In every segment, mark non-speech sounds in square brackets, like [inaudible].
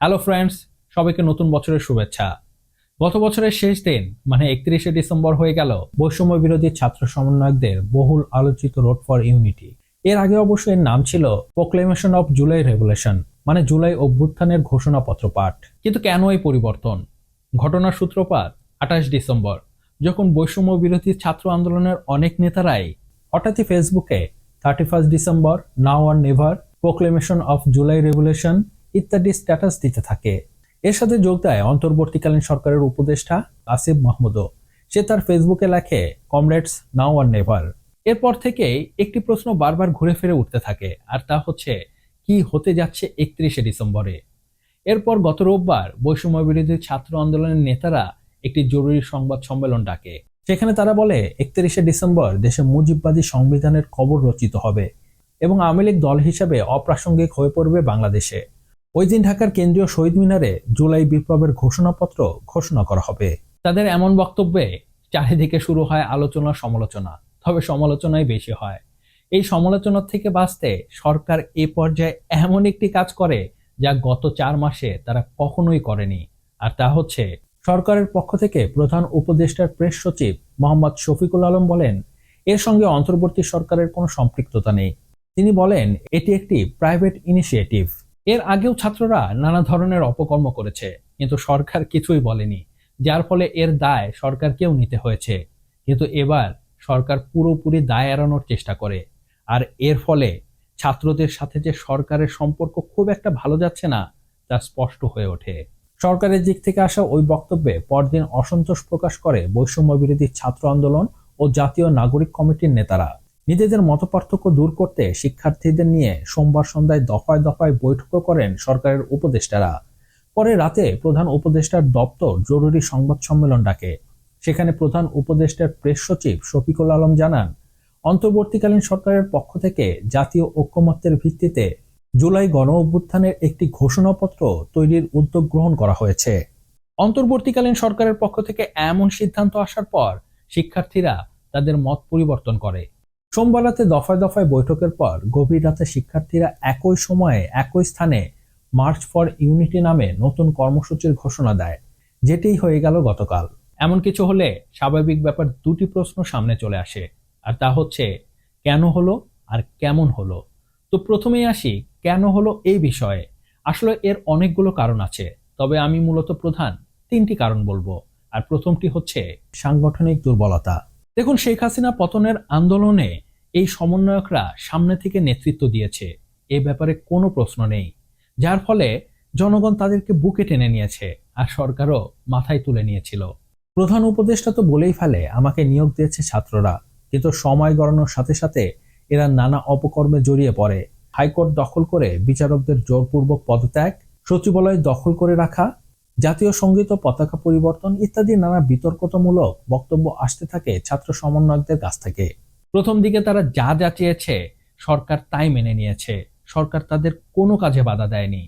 Hello friends সবাইকে নতুন বছরের শুভেচ্ছা। গত বছরের শেষ দিন মানে একত্রিশে ডিসেম্বর হয়ে গেল, বৈষম্য বিরোধী ছাত্র সমন্বয়কদের বহুল আলোচিত রোড ফর ইউনিটি। এর আগে অবশ্য এর নাম ছিল প্রোক্লেমেশন অফ জুলাই রেভুলেশন মানে জুলাই অভ্যুত্থানের ঘোষণাপত্র পাঠ। কিন্তু কেন এই পরিবর্তন? ঘটনার সূত্রপাত, আঠাশ ডিসেম্বর, যখন বৈষম্য বিরোধী ছাত্র আন্দোলনের অনেক নেতারাই, হঠাৎই ফেসবুকে thirty first December now or never proclamation of July revolution ইত্যাদি স্ট্যাটাস দিতে থাকে। এর সাথে যোগ দেয় অন্তর্বর্তীকালীন সরকারের উপদেষ্টা আসিফ মাহমুদও। সে তার ফেসবুকে লেখে কমরেডস নাও আর নেভার এরপর থেকেই একটি প্রশ্ন বারবার ঘুরে ফিরে উঠতে থাকে, আর তা হচ্ছে, কি হতে যাচ্ছে একত্রিশে ডিসেম্বরে? এরপর গত রোববার বৈষম্য বিরোধী ছাত্র আন্দোলনের নেতারা একটি জরুরি সংবাদ সম্মেলন ডাকে। সেখানে তারা বলে, একত্রিশে ডিসেম্বর দেশে মুজিববাদী সংবিধানের কবর রচিত হবে এবং আওয়ামী লীগ দল হিসেবে অপ্রাসঙ্গিক হয়ে পড়বে বাংলাদেশে। ওই দিন ঢাকার কেন্দ্রীয় শহীদ মিনারে জুলাই বিপ্লবের ঘোষণাপত্র ঘোষণা করা হবে। তাদের এমন বক্তব্যে চারিদিকে শুরু হয় আলোচনা সমালোচনা, তবে সমালোচনাই বেশি হয়। এই সমালোচনার থেকে বাঁচতে সরকার এ পর্যায়ে এমন একটি কাজ করে যা গত চার মাসে তারা কখনোই করেনি। আর তা হচ্ছে, সরকারের পক্ষ থেকে প্রধান উপদেষ্টার প্রেস সচিব মোহাম্মদ শফিকুল আলম বলেন, এর সঙ্গে অন্তর্বর্তী সরকারের কোনো সম্পৃক্ততা নেই। তিনি বলেন, এটি একটি প্রাইভেট ইনিশিয়েটিভ। এর আগেও ছাত্ররা নানা ধরনের অপকর্ম করেছে, কিন্তু সরকার কিছুই বলেনি। যার ফলে এর দায় সরকারকেও নিতে হয়েছে। কিন্তু এবার সরকার পুরোপুরি দায় এড়ানোর চেষ্টা করে। আর এর ফলে ছাত্রদের সাথে যে সরকারের সম্পর্ক খুব একটা ভালো যাচ্ছে না, তা স্পষ্ট হয়ে ওঠে। সরকারের দিক থেকে আসা ওই বক্তব্যে পরদিন অসন্তোষ প্রকাশ করে বৈষম্য বিরোধী ছাত্র আন্দোলন ও জাতীয় নাগরিক কমিটির নেতারা। নিজেদের মতপার্থক্য দূর করতে শিক্ষার্থীদের নিয়ে সোমবার সন্ধ্যায় দফায় দফায় বৈঠকও করেন সরকারের উপদেষ্টারা। পরে রাতে প্রধান উপদেষ্টার দপ্তর জরুরি সংবাদ সম্মেলন ডাকে। সেখানে প্রধান উপদেষ্টার প্রেস সচিব শফিকুল আলম জানান, অন্তর্বর্তীকালীন সরকারের পক্ষ থেকে জাতীয় ঐক্যমত্যের ভিত্তিতে জুলাই গণ অভ্যুত্থানের একটি ঘোষণাপত্র তৈরির উদ্যোগ গ্রহণ করা হয়েছে। অন্তর্বর্তীকালীন সরকারের পক্ষ থেকে এমন সিদ্ধান্ত আসার পর শিক্ষার্থীরা তাদের মত পরিবর্তন করে। সোমবার রাতে দফায় দফায় বৈঠকের পর গভীর রাতে শিক্ষার্থীরা একই সময়ে একই স্থানে মার্চ ফর ইউনিটি নামে নতুন কর্মসূচির ঘোষণা দেয়, যেটি হয়ে গেল গতকাল। এমন কিছু হলে স্বাভাবিক ব্যাপার দুটি প্রশ্ন সামনে চলে আসে, আর তা হচ্ছে, কেন হলো আর কেমন হলো? তো প্রথমেই আসি, কেন হলো এই বিষয়ে? আসলে এর অনেকগুলো কারণ আছে, তবে আমি মূলত প্রধান তিনটি কারণ বলব, আর প্রথমটি হচ্ছে সাংগঠনিক দুর্বলতা। দেখুন, শেখ হাসিনা পতনের আন্দোলনে এই সমন্বয়করা সামনে থেকে নেতৃত্ব দিয়েছে। এ ব্যাপারে কোনো প্রশ্ন নেই। যার ফলে জনগণ তাদেরকে বুকে টেনে নিয়েছে আর সরকারও মাথায় তুলে নিয়েছিল। প্রধান উপদেষ্টা তো বলেই ফেলে, আমাকে নিয়োগ দিয়েছে ছাত্ররা। কিন্তু সময় গড়ানোর সাথে সাথে এরা নানা অপকর্মে জড়িয়ে পড়ে। হাইকোর্ট দখল করে বিচারকদের জোরপূর্বক পদত্যাগ, সচিবালয় দখল করে রাখা জাতীয় সংগীত ও পতাকা পরিবর্তন ইত্যাদি নানা বিতর্কতামূলক বক্তব্য আসতে থাকে ছাত্র সমন্বয়কদের কাছ থেকে। প্রথম দিকে তারা যা যা চেয়েছে সরকার তাই মেনে নিয়েছে। সরকার তাদের কোনো কাজে বাধা দেয়নি,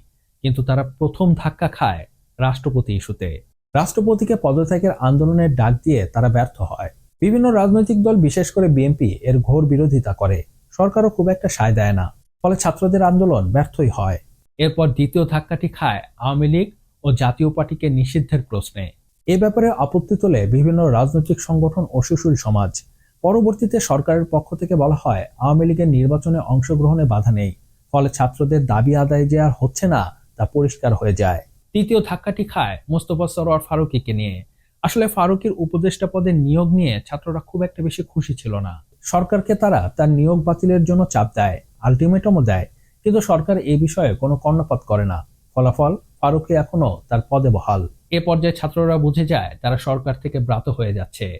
কিন্তু তারা প্রথম ধাক্কা খায় রাষ্ট্রপতি ইস্যুতে। রাষ্ট্রপতিকে পদত্যাগের আন্দোলনের ডাক দিয়ে তারা ব্যর্থ হয়। বিভিন্ন রাজনৈতিক দল, বিশেষ করে বিএনপি, এর ঘোর বিরোধিতা করে। সরকারও খুব একটা সায় দেয় না, ফলে ছাত্রদের আন্দোলন ব্যর্থই হয়। এরপর দ্বিতীয় ধাক্কাটি খায় আওয়ামী লীগ ও জাতীয় পার্টিকে নিষিদ্ধের প্রশ্নে। এ ব্যাপারে আপত্তি তোলে বিভিন্ন রাজনৈতিক সংগঠন ও সুশীল সমাজ। পরবর্তীতে সরকারের পক্ষ থেকে বলা হয়, আওয়ামী লীগের নির্বাচনে অংশগ্রহণে বাধা নেই, ফলে ছাত্রদের দাবি আদায় যে আর হচ্ছে না, তা পরিষ্কার হয়ে যায়। তৃতীয় ধাক্কাটি খায় মোস্তফা সরোয়ার ফারুকিকে নিয়ে। আসলে ফারুকের উপদেষ্টা পদে নিয়োগ নিয়ে ছাত্ররা খুব একটা বেশি খুশি ছিল না। সরকারকে তারা তার নিয়োগ বাতিলের জন্য চাপ দেয়, আলটিমেটামও দেয়, কিন্তু সরকার এ বিষয়ে কোনো কর্ণপাত করে না। ফলাফল? ফারুকি এখনও তার পদে বহাল। এ পর্যায়ে ছাত্ররা বুঝে যায় তারা সরকার থেকে ব্রাত হয়ে যাচ্ছে।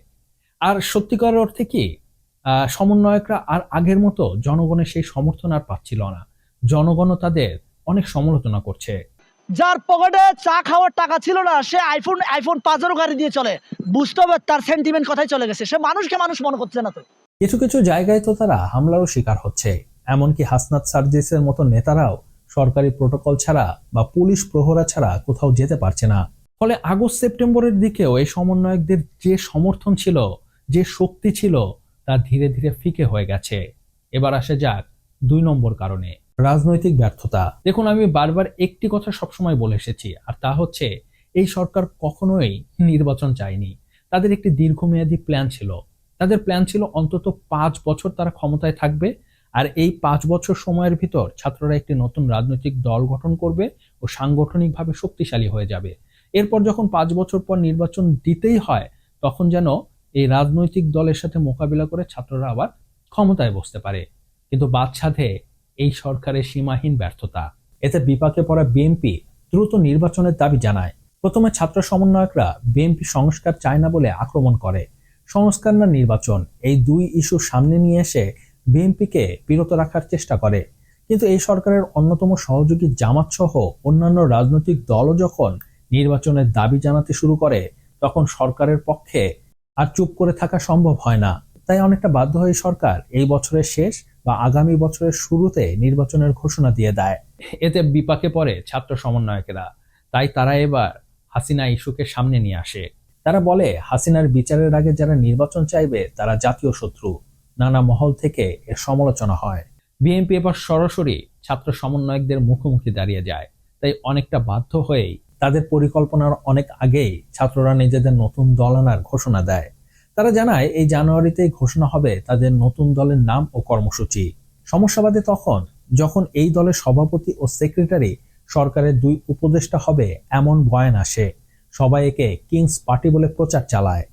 আর সত্যিকার অর্থে কি? আহ, সমন্বয়করা আর আগের মতো জনগণের সেই সমর্থন আর পাচ্ছিল না। জনগণও তাদের অনেক সমালোচনা করছে। যার পকেটে চা খাওয়ার টাকা ছিল না সে আইফোন আইফোন পাঁচেরও গাড়ি দিয়ে চলে। বুঝতে হবে তার সেন্টিমেন্ট কথাই চলে গেছে। সে মানুষকে মানুষ মনে করছে না তো। কিছু কিছু জায়গায় তো তারা হামলারও শিকার হচ্ছে। এমনকি হাসনাত সার্জিসের মতো নেতারাও সরকারি প্রোটোকল ছাড়া বা পুলিশ প্রহরা ছাড়া কোথাও যেতে পারছে না। ফলে আগস্ট সেপ্টেম্বরের দিকেও এই সমন্বয়কদের যে সমর্থন ছিল, যে শক্তি ছিল, তা ধীরে ধীরে ফিকে হয়ে গেছে। এবার আসে যাক দুই নম্বর কারণে, রাজনৈতিক ব্যর্থতা। দেখুন, আমি বারবার একটি কথা সবসময় বলে এসেছি, আর তা হচ্ছে, এই সরকার কখনোই নির্বাচন চায়নি। তাদের একটি দীর্ঘমেয়াদী প্ল্যান ছিল। তাদের প্ল্যান ছিল অন্তত পাঁচ বছর তারা ক্ষমতায় থাকবে আর এই পাঁচ বছর সময়ের ভিতর ছাত্ররা একটি নতুন রাজনৈতিক দল গঠন করবে ও সাংগঠনিকভাবে শক্তিশালী হয়ে যাবে। এরপর যখন পাঁচ বছর পর নির্বাচন দিতেই হয়, তখন যেন এই রাজনৈতিক দলের সাথে মোকাবিলা করে ছাত্ররা আবার ক্ষমতায় বসতে পারে। কিন্তু বাদশাধে এই সরকারের সীমাহীন ব্যর্থতা। এতে বিপাকে পড়া বিএনপি দ্রুত নির্বাচনের দাবি জানায়। প্রথমে ছাত্র সমন্বয়করা বিএনপি সংস্কার চায় না বলে আক্রমণ করে। সংস্কার না নির্বাচন, এই দুই ইস্যু সামনে নিয়ে এসে বিএনপিকে বিরত রাখার চেষ্টা করে। কিন্তু এই সরকারের অন্যতম সহযোগী জামাত সহ অন্যান্য রাজনৈতিক দলও যখন নির্বাচনের দাবি জানাতে শুরু করে, তখন সরকারের পক্ষে আর চুপ করে থাকা সম্ভব হয় না। তাই অনেকটা বাধ্য হয়ে সরকার এই বছরের শেষ বা আগামী বছরের শুরুতে নির্বাচনের ঘোষণা দিয়ে দেয়। এতে বিপাকে পড়ে ছাত্র সমন্বয়কেরা। তাই তারা এবার হাসিনা ইস্যুকে সামনে নিয়ে আসে। তারা বলে, হাসিনার বিচারের আগে যারা নির্বাচন চাইবে, তারা জাতীয় শত্রু। নানা মহল থেকে এর সমালোচনা হয়। বিএনপি এবার সরাসরি ছাত্র সমন্বয়কদের মুখোমুখি দাঁড়িয়ে যায়। তাই অনেকটা বাধ্য হয়েই তাদের পরিকল্পনার অনেক আগেই ছাত্ররা নিজেদের নতুন দল আনার ঘোষণা দেয়। তারা জানায়, এই জানুয়ারিতেই ঘোষণা হবে তাদের নতুন দলের নাম ও কর্মসূচি। সমস্যা বাদে তখন যখন এই দলের সভাপতি ও সেক্রেটারি সরকারের দুই উপদেষ্টা হবে, এমন বয়ান আসে। সবাই একে কিংস পার্টি বলে প্রচার চালায়।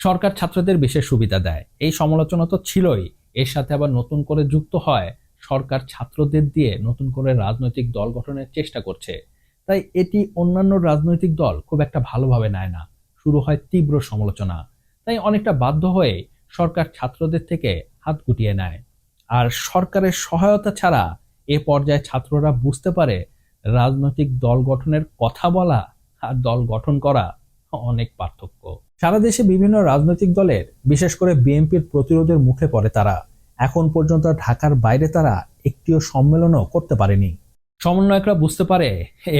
সরকার ছাত্রদের বিশেষ সুবিধা দেয়। এই সমালোচনা তো ছিলই। এর সাথে আবার নতুন করে যুক্ত হয় সরকার ছাত্রদের দিয়ে নতুন করে রাজনৈতিক দল গঠনের চেষ্টা করছে। তাই এটি অন্যান্য রাজনৈতিক দল খুব একটা ভালোভাবে নেয় না। শুরু হয় তীব্র সমালোচনা। তাই অনেকটা বাধ্য হয়ে সরকার ছাত্রদের থেকে হাত গুটিয়ে নেয়। আর সরকারের সহায়তা ছাড়া এ পর্যায়ে ছাত্ররা বুঝতে পারে রাজনৈতিক দল গঠনের কথা বলা আর দল গঠন করা অনেক পার্থক্য। সারা দেশে বিভিন্ন রাজনৈতিক দলের, বিশেষ করে বিএনপির প্রতিরোধের মুখে পড়ে তারা। এখন পর্যন্ত ঢাকার বাইরে তারা একটিও সম্মেলনও করতে পারেনি। সমন্বয়করা বুঝতে পারে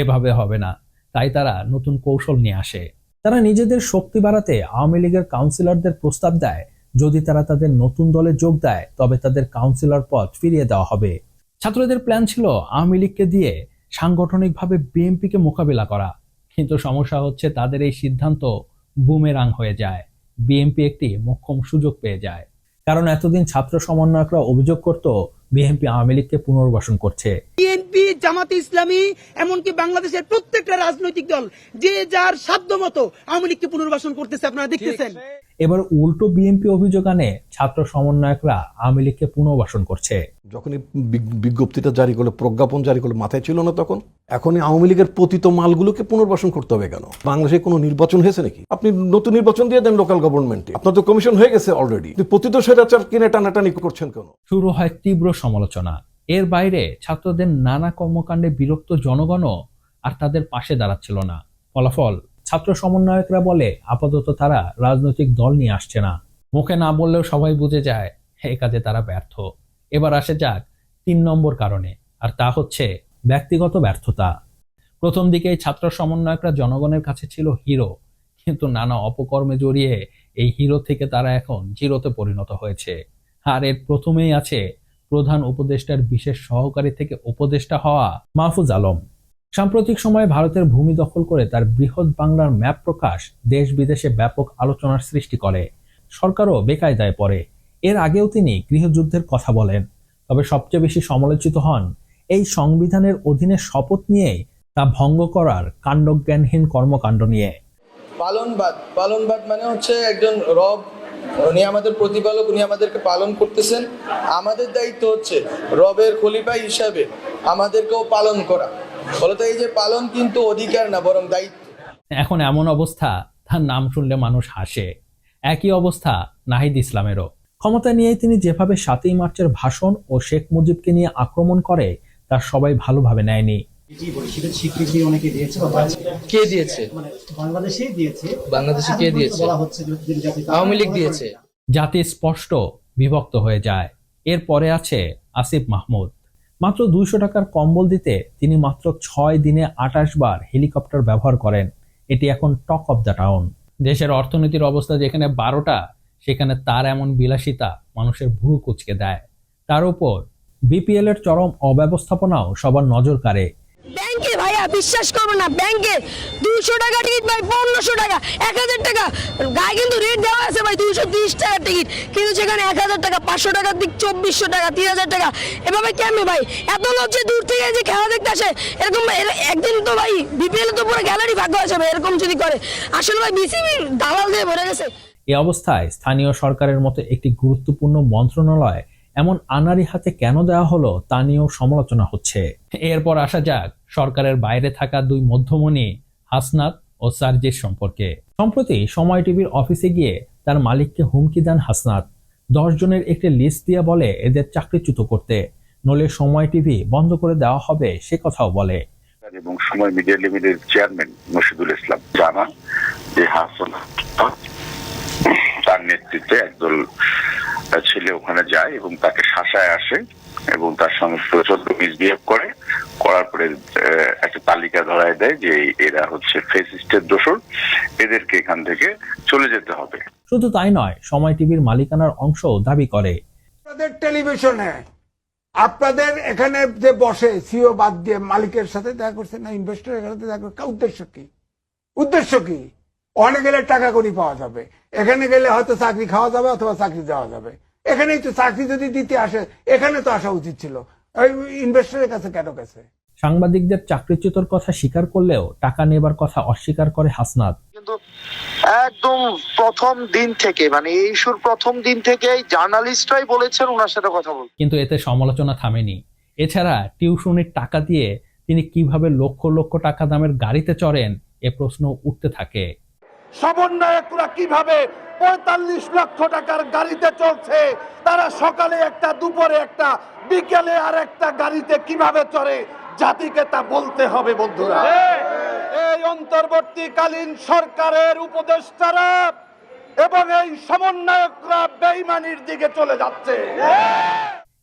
এভাবে হবে না, তাই তারা নতুন কৌশল নিয়ে আসে। তারা নিজেদের শক্তি বাড়াতে আওয়ামী লীগের কাউন্সিলরদের প্রস্তাব দেয়। যদি তারা তাদের নতুন দলে যোগ দেয়, তবে তাদের কাউন্সিলর পদ ফিরিয়ে দেওয়া হবে। ছাত্রদের প্ল্যান ছিল আওয়ামী লীগকে দিয়ে সাংগঠনিকভাবে বিএনপিকে মোকাবিলা করা। কিন্তু সমস্যা হচ্ছে তাদের এই সিদ্ধান্ত বুমেরাং হয়ে যায়। বিএনপি একটি মোক্ষম সুযোগ পেয়ে যায়। কারণ এতদিন ছাত্র সমন্বয়করা অভিযোগ করত বিএনপি আওয়ামী লীগকে পুনর্বাসন করছে। বিএনপি জামাতে ইসলামী এমনকি বাংলাদেশের প্রত্যেকটা রাজনৈতিক দল যে যার সাধ্য মতো আওয়ামী লীগকে পুনর্বাসন করতেছে আপনারা দেখতেছেন। এবার উল্টো বিএনপি অভিযোগ আনে ছাত্র সমন্বয়করা আওয়ামী লীগকে পুনর্বাসন করছে। যখন বিজ্ঞপ্তিটা জারি করল প্রজ্ঞাপন জারি করল মাথায় ছিল না তখন এখনই আওয়ামী লীগের পতিত মালগুলোকে পুনর্বাসন করতে হবে কেন? বাংলাদেশে কোনো নির্বাচন হয়েছে নাকি? আপনি নতুন নির্বাচন দিয়ে দেন লোকাল গভর্নমেন্টে আপনার তো কমিশন হয়ে গেছে অলরেডি পতিত স্বৈরাচার কিনে টানাটানি করছেন কেন? শুরু হয় তীব্র সমালোচনা। এর বাইরে ছাত্রদের নানা কর্মকাণ্ডে বিরক্ত জনগণও আর তাদের পাশে দাঁড়াচ্ছিল না। ফলাফল ছাত্র সমন্বয়করা বলে, আপাতত তারা রাজনৈতিক দল নিয়ে আসছে না। মুখে না বললেও সবাই বুঝে যায়, এ কাজে তারা ব্যর্থ। এবার আসে যাক তিন নম্বর কারণে, আর তা হচ্ছে ব্যক্তিগত ব্যর্থতা। প্রথম দিকে এই ছাত্র সমন্বয়করা জনগণের কাছে ছিল হিরো, কিন্তু নানা অপকর্মে জড়িয়ে এই হিরো থেকে তারা এখন জিরোতে পরিণত হয়েছে। আর এর প্রথমেই আছে প্রধান উপদেষ্টার বিশেষ সহকারী থেকে উপদেষ্টা হওয়া মাহফুজ আলম। সাম্প্রতিক সময়ে ভারতের ভূমি দখল করে তার বৃহৎ বাংলার ম্যাপ প্রকাশ দেশ বিদেশে ব্যাপক আলোচনার সৃষ্টি করে। সরকারও বেকায়দায় পড়ে। এর আগেও তিনি গৃহযুদ্ধের কথা বলেন। তবে সবচেয়ে বেশি সমালোচিত হন এই সংবিধানের অধীনে শপথ নিয়েই তা ভঙ্গ করার কাণ্ডজ্ঞানহীন কর্মকাণ্ড নিয়ে। পালনবাদ। পালনবাদ মানে হচ্ছে একজন রব, উনি আমাদের প্রতিপালক, উনি আমাদেরকে পালন করতেছেন। আমাদের দায়িত্ব হচ্ছে রবের খলিফা হিসাবে আমাদেরকেও পালন করা। ফলত এই যে পালন কিন্তু অধিকার না বরং দায়িত্ব। এখন এমন অবস্থা তার নাম শুনলে মানুষ হাসে। একই অবস্থা নাহিদ ইসলামেরও। ক্ষমতা নিয়ে তিনি যেভাবে সাতই মার্চের ভাষণ ও শেখ মুজিবকে নিয়ে আক্রমণ করে তা সবাই ভালোভাবে নেয়নি। কে দিয়েছে মানে বাংলাদেশেই দিয়েছে। বাংলাদেশে কে দিয়েছে? বলা হচ্ছে যে জাতীয়- আওয়ামী লীগ দিয়েছে। জাতি স্পষ্ট বিভক্ত হয়ে যায়। এরপরে আছে আসিফ মাহমুদ। মাত্র দুইশো টাকার কম্বল দিতে তিনি মাত্র ছয় দিনে আটাশ বার হেলিকপ্টার ব্যবহার করেন। এটি এখন টক অফ দ্য টাউন। দেশের অর্থনীতির অবস্থা যেখানে বারোটা, সেখানে তার এমন বিলাসিতা মানুষের ভুরু কুচকে দেয়। তার উপর বিপিএল এর চরম অব্যবস্থাপনাও সবার নজর কাড়ে। ব্যাংকে ভাইয়া, বিশ্বাস করব না, ব্যাংকে দুশো টাকা টিকিট ভাই, পনেরোশো টাকা, এক হাজার টাকা। গায়ে কিন্তু রেট দেওয়া আছে ভাই দুশো তিরিশ টাকার টিকিট কিন্তু সেখানে এক হাজার টাকা, পাঁচশো টাকার দিক, চব্বিশশো টাকা, তিন হাজার টাকা। এভাবে কেমনে ভাই? এত লজ্জে দূর থেকে যে খেলা দেখতে আসে, এরকম এর- একদিন তো ভাই, বিপিএল তো পুরো গ্যালারি ভাগ্য আছে ভাই, এরকম যদি করে। আসলে ভাই, বিসিবি দালাল দিয়ে ভরে গেছে। এ অবস্থায় স্থানীয় সরকারের মতো একটি গুরুত্বপূর্ণ মন্ত্রণালয় এমন আনারি হাতে কেন দেওয়া হলো তা নিয়েও সমালোচনা হচ্ছে। এরপর আসা যাক, সরকারের বাইরে থাকা দুই মধ্যমণি হাসনাত ও সার্জির সম্পর্কে। সম্প্রতি সময় টিভির অফিসে গিয়ে তার মালিককে হুমকি দেন হাসনাত। দশ জনের একটি লিস্ট দিয়ে বলে এদের চাকরিচ্যুত করতে। নলে সময় টিভি বন্ধ করে দেওয়া হবে সে কথাও বলে। এবং সময় মিডিয়া লিমিটেড চেয়ারম্যান ইসলাম জানান যে হাসান তার নেতৃত্বে একদল ছেলে ওখানে যায় এবং তাকে শাসায় আসে এবং তার সঙ্গে প্রচণ্ড মিসবিহেভ করে। করার পরে একটা তালিকা ধরায় দেয় যে এরা হচ্ছে ফেসিস্টের দোষর। এদেরকে এখান থেকে চলে যেতে হবে। শুধু তাই নয় সময় টিভির মালিকানার অংশও দাবি করে। আপনাদের টেলিভিশনে আপনাদের এখানে যে বসে সিও বাদ দিয়ে মালিকের সাথে দেখা করছে না ইনভেস্টরের সাথে দেখা করছে উদ্দেশ্য কি? উদ্দেশ্য কি? অনেক গেলে টাকা করি পাওয়া যাবে। এখানে গেলে হয়তো চাকরি খাওয়া যাবে অথবা চাকরি দেওয়া যাবে। এখানেই তো চাকরি যদি দিতে আসে এখানে তো আসা উচিত ছিল। ওই ইনভেস্টরের কাছে কেন গেছে? সাংবাদিকদের চাকরিচ্যুতর কথা স্বীকার করলেও টাকা নেবার কথা অস্বীকার করে হাসনাত। কিন্তু একদম প্রথম দিন থেকে মানে এই ইস্যুর প্রথম দিন থেকেই জার্নালিস্টরাই বলেছেন ওনার সাথে কথা বলতে। কিন্তু এতে সমালোচনা থামেনি। এছাড়া টিউশনির টাকা দিয়ে তিনি কীভাবে লক্ষ লক্ষ টাকা দামের গাড়িতে চড়েন এ প্রশ্ন উঠতে থাকে। সমন্বয়করা কীভাবে পঁয়তাল্লিশ লক্ষ টাকার গাড়িতে চলছে, তারা সকালে একটা, দুপুরে একটা, বিকেলে আর একটা গাড়িতে কীভাবে চড়ে, জাতিকে তা বলতে হবে বন্ধুরা। এই অন্তর্বর্তীকালীন সরকারের উপদেষ্টারা এবং এই সমন্বয়করা বেইমানির দিকে চলে যাচ্ছে।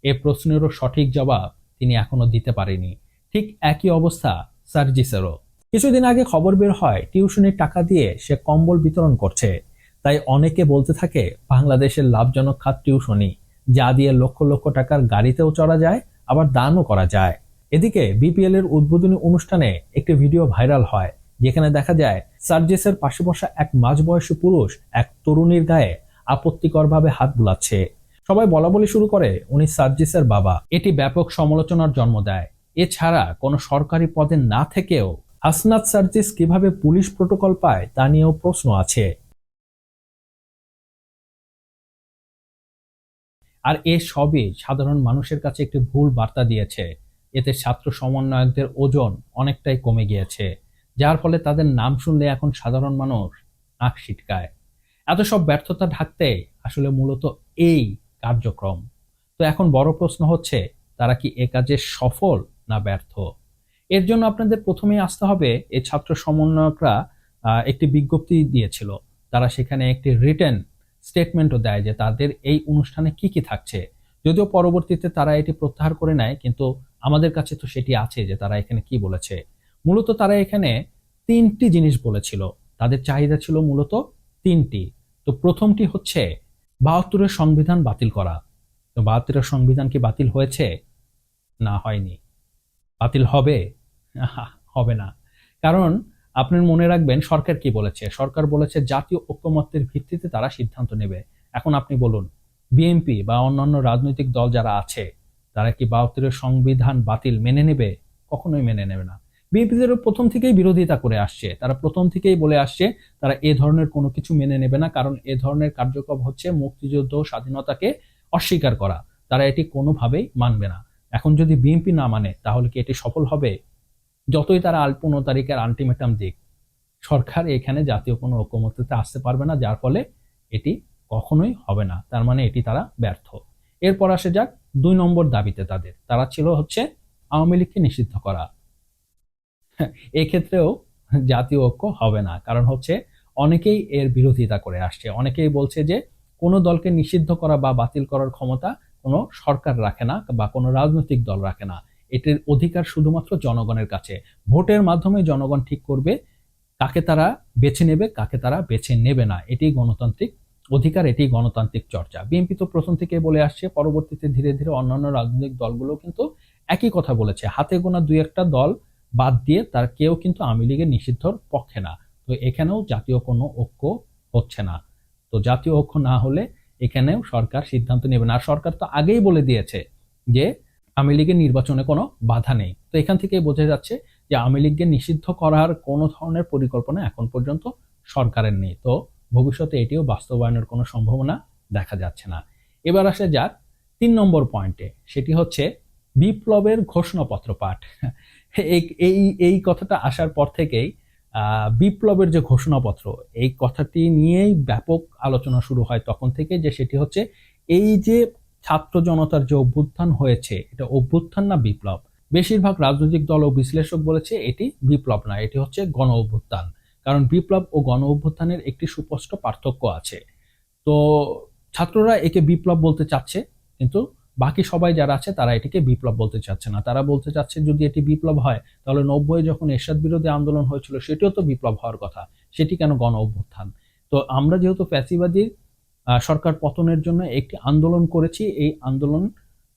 এ প্রশ্নেরও সঠিক জবাব তিনি এখনও দিতে পারেনি। ঠিক একই অবস্থা সার্জিসেরও কিছুদিন আগে খবর বের হয়, টিউশনির টাকা দিয়ে সে কম্বল বিতরণ করছে। তাই অনেকে বলতে থাকে, বাংলাদেশের লাভজনক খাত টিউশনি, যা দিয়ে লক্ষ লক্ষ টাকার গাড়িতেও চড়া যায়, আবার দানও করা যায়। এদিকে বিপিএল এর উদ্বোধনী অনুষ্ঠানে একটি ভিডিও ভাইরাল হয়, যেখানে দেখা যায়, সার্জেসের পাশে বসা এক মাঝবয়সী পুরুষ এক তরুণীর গায়ে আপত্তিকরভাবে হাত বুলাচ্ছে। সবাই বলা বলি শুরু করে, উনি সার্জিসের বাবা। এটি ব্যাপক সমালোচনার জন্ম দেয়। এছাড়া কোনো সরকারি পদে না থেকেও হাসনাত সার্জিস কীভাবে পুলিশ প্রোটোকল পায় তা নিয়েও প্রশ্ন আছে। আর এ সবই সাধারণ মানুষের কাছে একটি ভুল বার্তা দিয়েছে। এতে ছাত্র সমন্বয়কদের ওজন অনেকটাই কমে গিয়েছে, যার ফলে তাদের নাম শুনলে এখন সাধারণ মানুষ নাক ছিটকায় এত সব ব্যর্থতা ঢাকতে আসলে মূলত এই কার্যক্রম। তো এখন বড় প্রশ্ন হচ্ছে, তারা কি এ কাজে সফল না ব্যর্থ? এর জন্য আপনাদের প্রথমেই আসতে হবে এই ছাত্র সমন্বয়করা একটি বিজ্ঞপ্তি দিয়েছিল। তারা সেখানে একটি রিটেন স্টেটমেন্টও দেয় যে তাদের এই অনুষ্ঠানে কি কি থাকছে। যদিও পরবর্তীতে তারা এটি প্রত্যাহার করে নেয়, কিন্তু আমাদের কাছে তো সেটি আছে যে তারা এখানে কি বলেছে। মূলত তারা এখানে তিনটি জিনিস বলেছিল। তাদের চাহিদা ছিল মূলত তিনটি। তো প্রথমটি হচ্ছে বাহাত্তরের সংবিধান বাতিল করা। তো বাহাত্তরের সংবিধান কি বাতিল হয়েছে? না হয়নি। বাতিল হবে? [laughs] হবে না। কারণ আপনি মনে রাখবেন সরকার কি বলেছে? সরকার বলেছে জাতীয় ঐক্যমত্যের ভিত্তিতে তারা সিদ্ধান্ত নেবে। এখন আপনি বলুন, বিএনপি বা অন্যান্য রাজনৈতিক দল যারা আছে, তারা কি বাহাত্তরের সংবিধান বাতিল মেনে নেবে? কখনোই মেনে নেবে না। বিএনপিদের প্রথম থেকেই বিরোধিতা করে আসছে। তারা প্রথম থেকেই বলে আসছে, তারা এ ধরনের কোনো কিছু মেনে নেবে না, কারণ এ ধরনের কার্যক্রম হচ্ছে মুক্তিযুদ্ধ স্বাধীনতাকে অস্বীকার করা। তারা এটি কোনোভাবেই মানবে না। এখন যদি বিএনপি না মানে তাহলে কি এটি সফল হবে? যতই তারা পনেরো তারিখের আলটিমেটাম দিক, সরকার এখানে জাতীয় কোনো ঐক্যমত্যতে আসতে পারবে না, যার ফলে এটি কখনোই হবে না। তার মানে এটি তারা ব্যর্থ। এরপর আসে যাক দুই নম্বর দাবিতে তাদের। তারা ছিল হচ্ছে আওয়ামী লীগকে নিষিদ্ধ করা। এক্ষেত্রেও জাতীয় ঐক্য হবে না, কারণ হচ্ছে অনেকেই এর বিরোধিতা করে আসছে। অনেকেই বলছে যে কোনো দলকে নিষিদ্ধ করা বা বাতিল করার ক্ষমতা কোনো সরকার রাখে না বা কোনো রাজনৈতিক দল রাখে না। এটির অধিকার শুধুমাত্র জনগণের কাছে। ভোটের মাধ্যমে জনগণ ঠিক করবে কাকে তারা বেছে নেবে, কাকে তারা বেছে নেবে না। এটি গণতান্ত্রিক অধিকার এটি গণতান্ত্রিক চর্চা। বিএনপি তো প্রথম থেকে বলে আসছে, পরবর্তীতে ধীরে ধীরে অন্যান্য রাজনৈতিক দলগুলো কিন্তু একই কথা বলেছে। হাতে গোনা দুই একটা দল বাদ দিয়ে তার কেউ কিন্তু আওয়ামী লীগের নিষিদ্ধর পক্ষে না। তো এখানেও জাতীয় কোনো ঐক্য হচ্ছে না। তো জাতীয় ঐক্য না হলে এখানেও সরকার সিদ্ধান্ত নেবে না। আর সরকার তো আগেই বলে দিয়েছে যে আওয়ামী লীগের নির্বাচনে কোনো বাধা নেই। তো এখান থেকেই বোঝা যাচ্ছে যে আওয়ামী লীগকে নিষিদ্ধ করার কোনো ধরনের পরিকল্পনা এখন পর্যন্ত সরকারের নেই। তো ভবিষ্যতে এটিও বাস্তবায়নের কোনো সম্ভাবনা দেখা যাচ্ছে না। এবার আসা যাক তিন নম্বর পয়েন্টে, সেটি হচ্ছে বিপ্লবের ঘোষণাপত্র পাঠ। এই এই কথাটা আসার পর থেকেই বিপ্লবের যে ঘোষণাপত্র, এই কথাটি নিয়েই ব্যাপক আলোচনা শুরু হয় তখন থেকে যে সেটি হচ্ছে এই যে ছাত্র জনতার যে অভ্যুত্থান হয়েছে এটা অভ্যুত্থান না বিপ্লব। বেশিরভাগ রাজনৈতিক দল ও বিশ্লেষক বলেছে এটি বিপ্লব না এটি হচ্ছে গণ অভ্যুত্থান। কারণ বিপ্লব ও গণ অভ্যুত্থানের একটি সুস্পষ্ট পার্থক্য আছে। তো ছাত্ররা একে বিপ্লব বলতে চাচ্ছে কিন্তু বাকি সবাই যারা আছে তারা এটিকে বিপ্লব বলতে চাচ্ছে না। তারা বলতে চাচ্ছে যদি এটি বিপ্লব হয় তাহলে নব্বই যখন এরশাদ বিরোধী আন্দোলন হয়েছিল সেটিও তো বিপ্লব হওয়ার কথা। সেটি কেন গণ অভ্যুত্থান? তো আমরা যেহেতু ফ্যাসিবাদী আহ, সরকার পতনের জন্য একটি আন্দোলন করেছি। এই আন্দোলন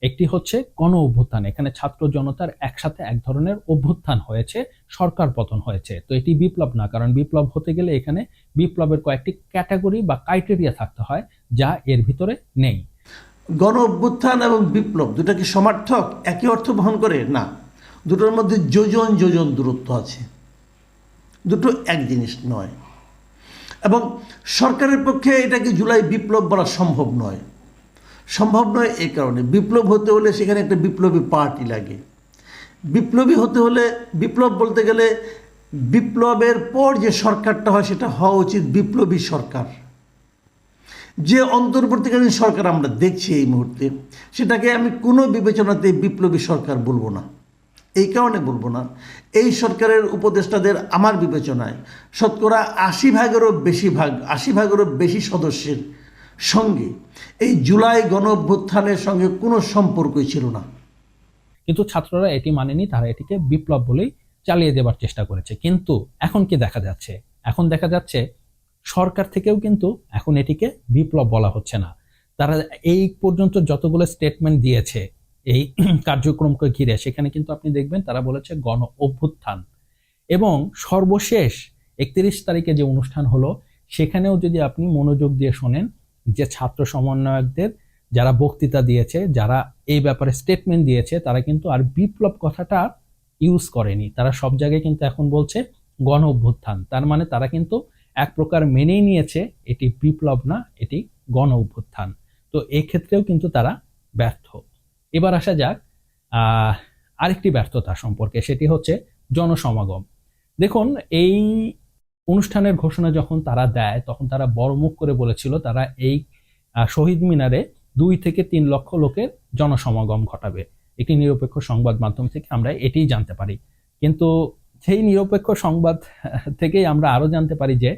একটি হচ্ছে গণ অভ্যুত্থান। এখানে ছাত্র জনতার একসাথে এক ধরনের অভ্যুত্থান হয়েছে, সরকার পতন হয়েছে। তো এটি বিপ্লব না, কারণ বিপ্লব হতে গেলে এখানে বিপ্লবের কয়েকটি ক্যাটাগরি বা ক্রাইটেরিয়া থাকতে হয় যা এর ভিতরে নেই। গণ অভ্যুত্থান এবং বিপ্লব দুটা কি সমার্থক? একই অর্থ বহন করে? না। দুটোর মধ্যে যোজন যোজন দূরত্ব আছে। দুটো এক জিনিস নয়। এবং সরকারের পক্ষে এটাকে জুলাই বিপ্লব বলা সম্ভব নয়। সম্ভব নয় এই কারণে। বিপ্লব হতে হলে সেখানে একটা বিপ্লবী পার্টি লাগে। বিপ্লবী হতে হলে, বিপ্লব বলতে গেলে বিপ্লবের পর যে সরকারটা হয় সেটা হওয়া উচিত বিপ্লবী সরকার। যে অন্তর্বর্তীকালীন সরকার আমরা দেখছি এই মুহূর্তে, সেটাকে আমি কোনো বিবেচনাতে বিপ্লবী সরকার বলব না। এই কারণে বলব না। এই সরকারের উপদেষ্টাদের আমার বিবেচনায় শতকরা আশি ভাগেরও বেশি ভাগ, আশি ভাগেরও বেশি সদস্যের সঙ্গে এই জুলাই গণঅভ্যুত্থানের সঙ্গে কোনো সম্পর্কই ছিল না। কিন্তু ছাত্ররা এটি মানেনি, তারা এটিকে বিপ্লব বলেই চালিয়ে দেবার চেষ্টা করেছে। কিন্তু এখন কি দেখা যাচ্ছে? এখন দেখা যাচ্ছে সরকার থেকেও কিন্তু এখন এটিকে বিপ্লব বলা হচ্ছে না। তারা এই পর্যন্ত যতগুলো স্টেটমেন্ট দিয়েছে এই [clears throat] কার্যক্রমকে ঘিরে। সেখানে কিন্তু আপনি দেখবেন তারা বলেছে গণ অভ্যুত্থান। এবং সর্বশেষ একত্রিশ তারিখে যে অনুষ্ঠান হলো, সেখানেও যদি আপনি মনোযোগ দিয়ে শোনেন যে ছাত্র সমন্বয়কদের যারা বক্তৃতা দিয়েছে, যারা এই ব্যাপারে স্টেটমেন্ট দিয়েছে, তারা কিন্তু আর বিপ্লব কথাটা ইউজ করেনি। তারা সব জায়গায় কিন্তু এখন বলছে গণ অভ্যুত্থান। তার মানে তারা কিন্তু এক প্রকার মেনেই নিয়েছে, এটি বিপ্লব না, এটি গণ অভ্যুত্থান। তো এই ক্ষেত্রেও কিন্তু তারা ব্যর্থ। এবার আসা যাক আরেকটি ব্যর্থতা সম্পর্কে, সেটি হচ্ছে জনসমাগম। দেখুন, এই অনুষ্ঠানের ঘোষণা যখন তারা দেয়, তখন তারা বড় মুখ করে বলেছিল তারা এই শহীদ মিনারে দুই থেকে তিন লক্ষ লোকের জনসমাগম ঘটাবে। একটি নিরপেক্ষ সংবাদ মাধ্যম থেকে আমরা এটিই জানতে পারি। কিন্তু সেই নিরপেক্ষ সংবাদ থেকেই আমরা আরও জানতে পারি যে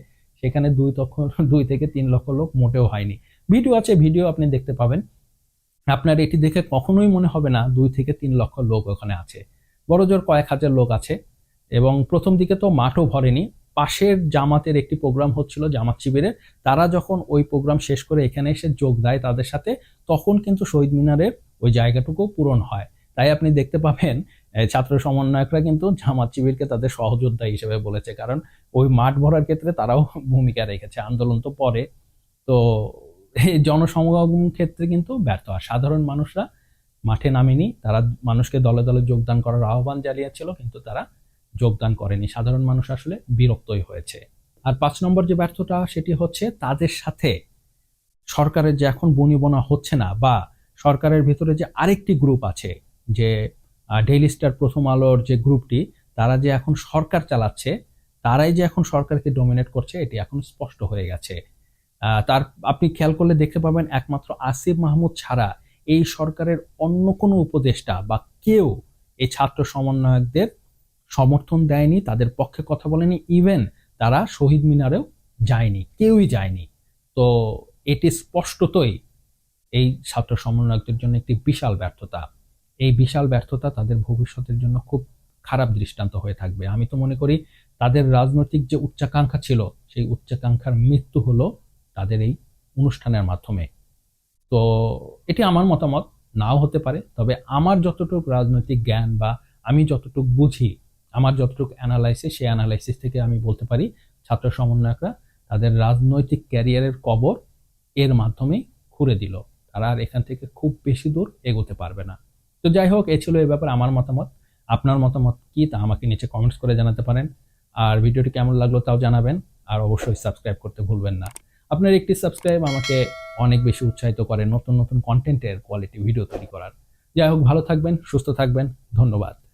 সেখানে দুই লক্ষ দুই থেকে তিন লক্ষ লোক মোটেও হয়নি। ভিডিও আছে, ভিডিও আপনি দেখতে পাবেন। আপনার এটি দেখে কখনোই মনে হবে না দুই থেকে তিন লক্ষ লোক ওখানে আছে। বড় জোর কয়েক হাজার লোক আছে এবং প্রথম দিকে তো মাঠও ভরেনি। পাশের জামাতের একটি প্রোগ্রাম হচ্ছিল জামাত শিবিরের। তারা যখন ওই প্রোগ্রাম শেষ করে এখানে এসে যোগ দেয় তাদের সাথে, তখন কিন্তু শহীদ মিনারের ওই জায়গাটুকু পূরণ হয়। তাই আপনি দেখতে পাবেন ছাত্র সমন্বয়করা কিন্তু জামাত শিবিরকে তাদের সহযোদ্ধা হিসেবে বলেছে। কারণ ওই মাঠ ভরার ক্ষেত্রে তারাও ভূমিকা রেখেছে। আন্দোলন তো পরে। তো জনসমাগম ক্ষেত্রে কিন্তু ব্যর্থ। আর সাধারণ মানুষরা মাঠে নামেনি, তারা মানুষকে দলে দলে যোগদান করার আহ্বান জানিয়েছিল, কিন্তু তারা যোগদান করেনি। সাধারণ মানুষ আসলে বিরক্তই হয়েছে। আর পাঁচ নম্বর যে ব্যর্থতা, সেটি হচ্ছে তাদের সাথে সরকারের যে এখন বনিবনা হচ্ছে না, বা সরকারের ভিতরে যে আরেকটি গ্রুপ আছে, যে ডেইলি স্টার প্রথম আলোর যে গ্রুপটি তারা যে এখন সরকার চালাচ্ছে, তারাই যে এখন সরকারকে ডোমিনেট করছে, এটি এখন স্পষ্ট হয়ে গেছে। তার আপনি খেয়াল করলে দেখতে পাবেন একমাত্র আসিফ মাহমুদ ছাড়া এই সরকারের অন্য কোনো উপদেষ্টা বা কেউ এই ছাত্র সমন্বয়কদের সমর্থন দেয়নি, তাদের পক্ষে কথা বলেনি ইভেন তারা শহীদ মিনারেও যায়নি, কেউই যায়নি। তো এটি স্পষ্টতই এই ছাত্র সমন্বয়কদের জন্য একটি বিশাল ব্যর্থতা। এই বিশাল ব্যর্থতা তাদের ভবিষ্যতের জন্য খুব খারাপ দৃষ্টান্ত হয়ে থাকবে। আমি তো মনে করি তাদের রাজনৈতিক যে উচ্চাকাঙ্ক্ষা ছিল, সেই উচ্চাকাঙ্ক্ষার মৃত্যু হলো তাদের এই অনুষ্ঠানের মাধ্যমে। তো এটি আমার মতামত, নাও হতে পারে, তবে আমার যতটুকু রাজনৈতিক জ্ঞান বা আমি যতটুকু বুঝি, আমার যতটুকু অ্যানালাইসিস সেই অ্যানালাইসিস থেকে আমি বলতে পারি, ছাত্র সমন্বয়করা তাদের রাজনৈতিক ক্যারিয়ারের কবর এর মাধ্যমেই খুঁড়ে দিল। তারা আর এখান থেকে খুব বেশি দূর এগোতে পারবে না। তো যাই হোক, এ ছিল এই ব্যাপারে, আমার মতামত। আপনার মতামত কি তা আমাকে নিচে কমেন্টস করে জানাতে পারেন। আর ভিডিওটি কেমন লাগল তাও জানাবেন। আর অবশ্যই সাবস্ক্রাইব করতে ভুলবেন না। আপনার একটি সাবস্ক্রাইব আমাকে অনেক বেশি উৎসাহিত করে নতুন নতুন কন্টেন্টের কোয়ালিটি ভিডিও তৈরি করার। যাই হোক, ভালো থাকবেন, সুস্থ থাকবেন, ধন্যবাদ।